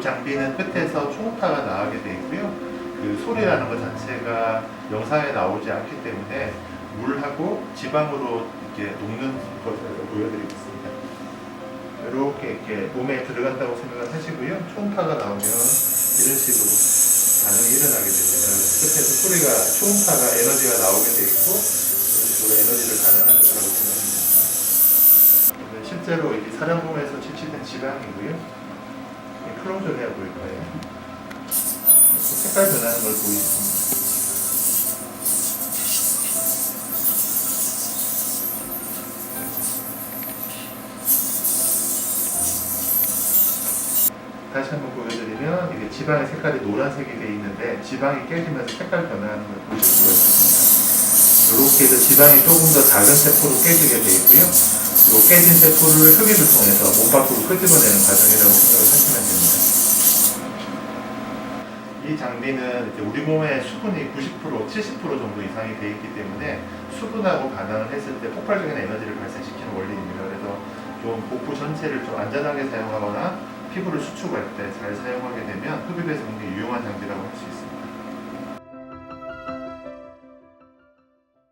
이 장비는 끝에서 초음파가 나가게 돼 있고요. 그 소리라는 것 자체가 영상에 나오지 않기 때문에 물하고 지방으로 이렇게 녹는 것을 보여드리겠습니다. 이렇게 이렇게 몸에 들어간다고 생각을 하시고요. 초음파가 나오면 이런 식으로 반응이 일어나게 됩니다. 끝에서 소리가 초음파가 에너지가 나오게 돼 있고 이런 식으로 에너지를 반응하는 거라고 생각합니다. 실제로 이 사령부에서 채취된 지방이고요. 클로저리아 보일 거예요. 색깔 변하는 걸 보이십니다. 다시 한번 보여드리면 이게 지방의 색깔이 노란색이 되어 있는데 지방이 깨지면서 색깔 변화하는 걸 보실 수가 있습니다. 이렇게 해서 지방이 조금 더 작은 세포로 깨지게 되어 있고요. 이 깨진 세포를 흡입을 통해서 몸 밖으로 끄집어내는 과정이라고 생각을 하시면 됩니다. 이 장비는 우리 몸의 수분이 90% 70% 정도 이상이 되어 있기 때문에 수분하고 반응을 했을 때 폭발적인 에너지를 발생시키는 원리입니다. 그래서 좀 복부 전체를 좀 안전하게 사용하거나 피부를 수축할 때 잘 사용하게 되면 흡입에서 굉장히 유용한 장비라고 할 수 있습니다.